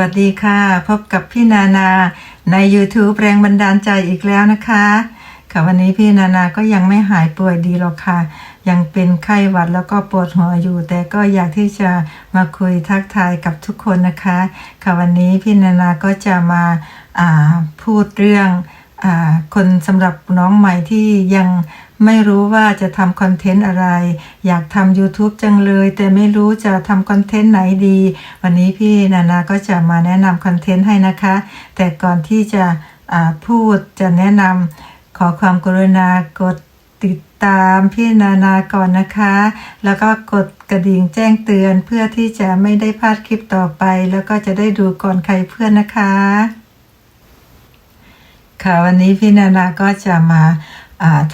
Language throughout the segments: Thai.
วัสดีค่ะ พบกับพี่นานาใน YouTube แรงบันดาลใจอีกแล้วนะคะค่ะวันนี้พี่นานาก็ยังไม่หายป่วยดีหรอกค่ะ ยังเป็นไข้หวัดแล้วก็ปวดหัวอยู่ แต่ก็อยากที่จะมาคุยทักทายกับทุกคนนะคะ ค่ะวันนี้พี่นานาก็จะมาาพูดเรื่องอคนสำหรับน้องใหม่ที่ยัง ไม่รู้ว่าจะทำคอนเทนต์อะไร อยากทำ YouTube จังเลย แต่ไม่รู้จะทำคอนเทนต์ไหนดี วันนี้พี่นานาก็จะมาแนะนำคอนเทนต์ให้นะคะ แต่ก่อนที่จะพูดจะแนะนำขอความกรุณากดติดตามพี่นานาก่อนนะคะ แล้วก็กดกระดิ่งแจ้งเตือนเพื่อที่จะไม่ได้พลาดคลิปต่อไป แล้วก็จะได้ดูก่อนใครเพื่อนนะคะ ค่ะวันนี้พี่นานาก็จะมา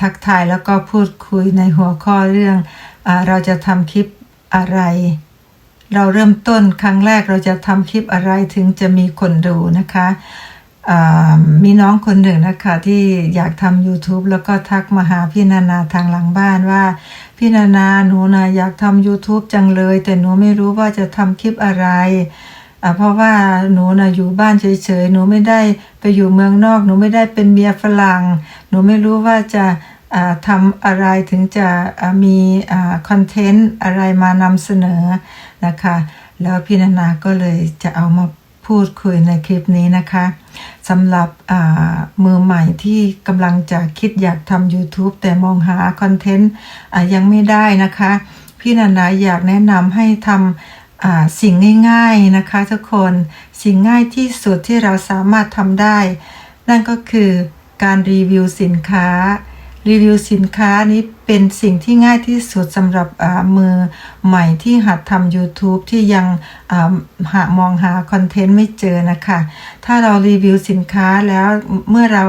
ทักทายแล้วก็พูดคุยในหัวข้อเรื่องอเราจะทำคลิปอะไร เราเริ่มต้นครั้งแรกเราจะทำคลิปอะไรถึงจะมีคนดูนะคะมีน้องคนหนึ่งนะคะที่อยากทำ YouTube แล้วก็ทักมาหาพี่นานาทางหลังบ้านว่า พี่นานาหนูนะอยากทำ YouTube จังเลย แต่หนูไม่รู้ว่าจะทำคลิปอะไรเพราะว่าหนูนะอยู่บ้านเฉยๆ หนูไม่ได้ไปอยู่เมืองนอก หนูไม่ได้เป็นเมียฝรั่ง หนูไม่รู้ว่าจะทำอะไรถึงจะมีคอนเทนต์อะไรมานำเสนอนะคะ แล้วพี่นานาก็เลยจะเอามาพูดคุยในคลิปนี้นะคะสำหรับมือใหม่ที่กำลังจะคิดอยากทำ YouTube แต่มองหาคอนเทนต์ยังไม่ได้นะคะ พี่นานาอยากแนะนำให้ทำสิ่งง่ายๆนะคะทุกคนสิ่งง่ายที่สุดที่เราสามารถทำได้ นั่นก็คือ การรีวิวสินค้า รีวิวสินค้านี้เป็นสิ่งที่ง่ายที่สุดสำหรับมือใหม่ที่หัดทำ YouTube ที่ยังหามองหาคอนเทนต์ไม่เจอนะคะ ถ้าเรารีวิวสินค้าแล้วเมื่อเรา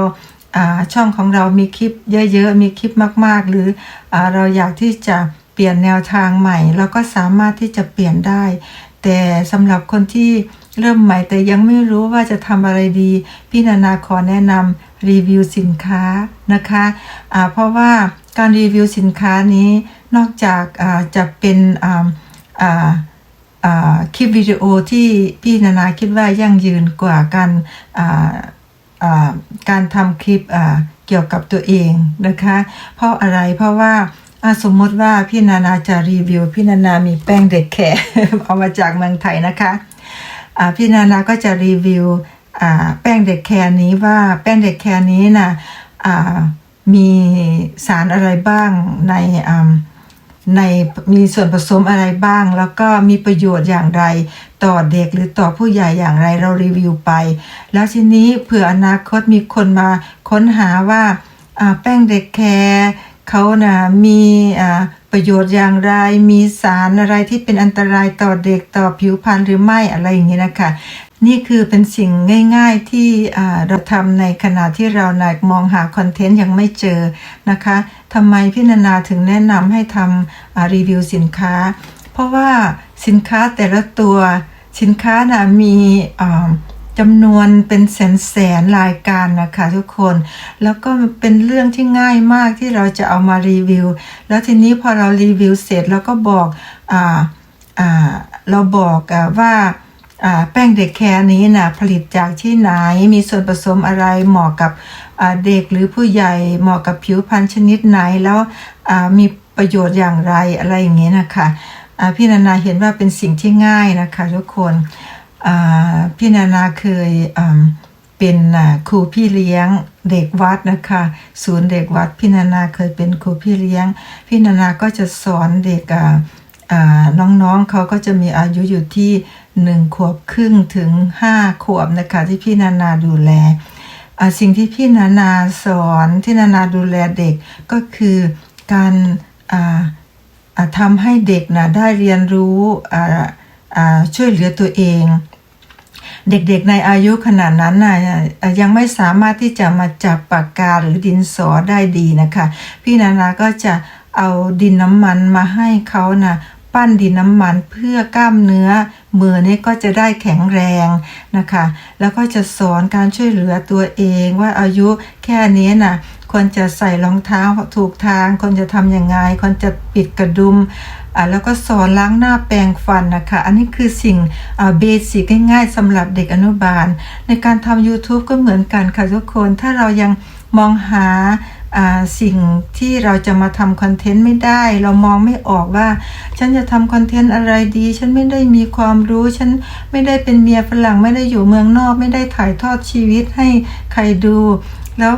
ช่องของเรามีคลิปเยอะๆ มีคลิปมากๆ หรืออเราอยากที่จะเปลี่ยนแนวทางใหม่ เราก็สามารถที่จะเปลี่ยนได้ แต่สำหรับคนที่เริ่มใหม่แต่ยังไม่รู้ว่าจะทำอะไรดี พี่นานาขอแนะนำ รีวิวสินค้านะคะะเพราะว่าการรีวิวสินค้านี้นอกจากจะเป็นคลิปวิดีโอที่พี่นานาคิดว่ายั่งยืนกว่าการการทำคลิปเกี่ยวกับตัวเองนะคะ เพราะอะไรเพราะว่าสมมติว่าพี่นานาจะรีวิว พี่นานามีแป้งเด็กแขเอามาจากเมืองไทยนะคะะพี่นานาก็จะรีวิว แป้งเด็กแคร์นี้ว่าแป้งเด็กแคร์นี้นะมีสารอะไรบ้างในในมีส่วนผสมอะไรบ้าง แล้วก็มีประโยชน์อย่างไร ต่อเด็กหรือต่อผู้ใหญ่อย่างไรเรารีวิวไป แล้วทีนี้เผื่ออนาคตมีคนมาค้นหาว่าแป้งเด็กแคร์เขานะมี ประโยชน์อย่างไร มีสารอะไรที่เป็นอันตรายต่อเด็กต่อผิวพรรณหรือไม่อะไรอย่างนี้นะคะ นี่คือเป็นสิ่งง่าย ๆที่เราทำในขณะที่เรานมองหาคอนเทนต์ยังไม่เจอนะคะทำไมพี่นานาถึงแนะนำให้ทำรีวิวสินค้า เพราะว่าสินค้าแต่ละตัวสินค้านะมี จำนวนเป็นแสนแสนรายการนะคะทุกคน แล้วก็เป็นเรื่องที่ง่ายมากที่เราจะเอามารีวิว แล้วทีนี้พอเรารีวิวเสร็จเราก็บอกอ่าอ่าเราบอกอว่าแป้งเด็กแคร์นี้นะผลิตจากที่ไหนมีส่วนผสมอะไรเหมาะกับเด็กหรือผู้ใหญ่เหมาะกับผิวพรรณชนิดไหนแล้วมีประโยชน์อย่างไรอะไรอย่างเงี้ยนะคะพี่นานาเห็นว่าเป็นสิ่งที่ง่ายนะคะทุกคน พี่นานาเคยเป็นครูพี่เลี้ยงเด็กวัดนะคะ ศูนย์เด็กวัดพี่นานาเคยเป็นครูพี่เลี้ยง พี่นานาก็จะสอนเด็กน้องๆเขาก็จะมีอายุอยู่ที่หนึ่งขวบครึ่งถึงห้าขวบนะคะที่พี่นานาดูแลสิ่งที่พี่นานาสอนที่นานาดูแลเด็กก็คือการทำให้เด็กนะได้เรียนรู้ช่วยเหลือตัวเอง เด็กๆในอายุขนาดนั้นนะยังไม่สามารถที่จะมาจับปากกาหรือดินสอได้ดีนะคะ พี่นานาก็จะเอาดินน้ำมันมาให้เขานะปั้นดินน้ำมันเพื่อกล้ามเนื้อมือนี้ก็จะได้แข็งแรงนะคะ แล้วก็จะสอนการช่วยเหลือตัวเองว่าอายุแค่นี้นะ ควรจะใส่รองเท้าถูกทาง ควรจะทำยังไง ควรจะปิดกระดุมแล้วก็สอนล้างหน้าแปรงฟันนะคะ อันนี้คือสิ่งเบสิกง่ายๆสำหรับเด็กอนุบาล ในการทำ YouTube ก็เหมือนกันค่ะทุกคน ถ้าเรายังมองหาอ่าสิ่งที่เราจะมาทำคอนเทนต์ไม่ได้ เรามองไม่ออกว่า ฉันจะทำคอนเทนต์อะไรดี ฉันไม่ได้มีความรู้ ฉันไม่ได้เป็นเมียฝรั่งไม่ได้อยู่เมืองนอก ไม่ได้ถ่ายทอดชีวิตให้ใครดู แล้ว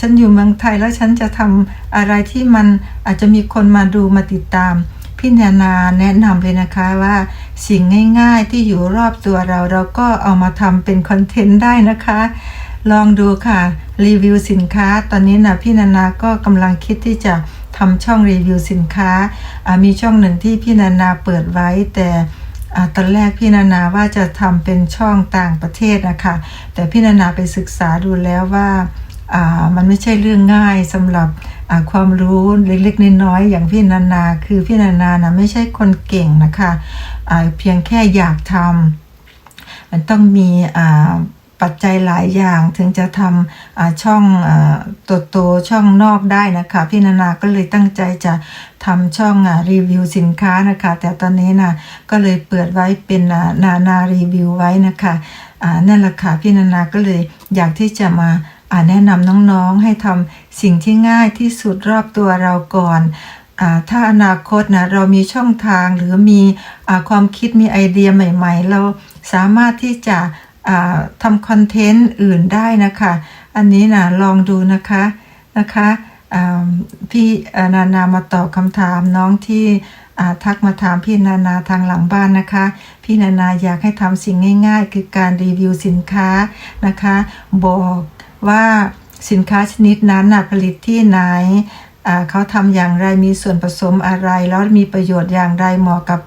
ฉันอยู่เมืองไทยแล้วฉันจะทำอะไรที่มันอาจจะมีคนมาดูมาติดตาม พี่นานาแนะนำเลยนะคะว่าสิ่งง่ายๆที่อยู่รอบตัวเราเราก็เอามาทำเป็นคอนเทนต์ได้นะคะ ลองดูค่ะรีวิวสินค้า ตอนนี้นะพี่นานาก็กำลังคิดที่จะทำช่องรีวิวสินค้า มีช่องหนึ่งที่พี่นานาเปิดไว้แต่อตอนแรกพี่นานาว่าจะทำเป็นช่องต่างประเทศนะคะ แต่พี่นานาไปศึกษาดูแล้วว่า มันไม่ใช่เรื่องง่ายสำหรับความรู้เล็กๆน้อยๆอย่างพี่นานา คือพี่นานานะไม่ใช่คนเก่งนะคะเพียงแค่อยากทำมันต้องมีปัจจัยหลายอย่างถึงจะทำช่องตัวโตๆช่องนอกได้นะคะ พี่นานาก็เลยตั้งใจจะทำช่องอรีวิวสินค้านะคะ แต่ตอนนี้นะก็เลยเปิดไว้เป็นนานารีวิวไว้นะคะนั่นแหละค่ะพี่นานาก็เลยอยากที่จะมา อ่าแนะนำน้องๆให้ทำสิ่งที่ง่ายที่สุดรอบตัวเราก่อนอถ้าอนาคตนะเรามีช่องทางหรือมีอความคิดมีไอเดียใหม่ ๆ เราสามารถที่จะทำคอนเทนต์อื่นได้นะคะ อันนี้นะลองดูนะคะนะคะพี่นานามาตอบคำถามน้องที่ทักมาถามพี่นานาทางหลังบ้านนะคะ พี่นานาอยากให้ทำสิ่งง่าย ๆ คือการรีวิวสินค้านะคะ บอก ว่าสินค้าชนิดนั้นนะผลิตที่ไหนเขาทำอย่างไรมีส่วนผสมอะไรแล้วมีประโยชน์อย่างไรเหมาะกับ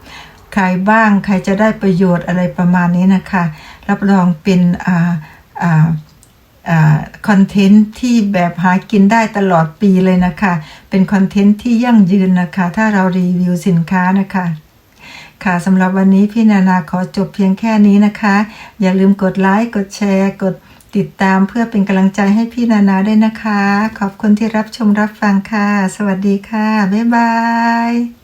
ใครบ้างใครจะได้ประโยชน์อะไรประมาณนี้นะคะ รับรองเป็นคอนเทนต์ที่แบบหากินได้ตลอดปีเลยนะคะ เป็นคอนเทนต์ที่ยั่งยืนนะคะ ถ้าเรารีวิวสินค้านะคะค่ะสำหรับวันนี้พี่นานาขอจบเพียงแค่นี้นะคะ อย่าลืมกดไลค์กดแชร์กด ติดตามเพื่อเป็นกำลังใจให้พี่นานาด้วยนะคะ ขอบคุณที่รับชมรับฟังค่ะ สวัสดีค่ะ บ๊ายบาย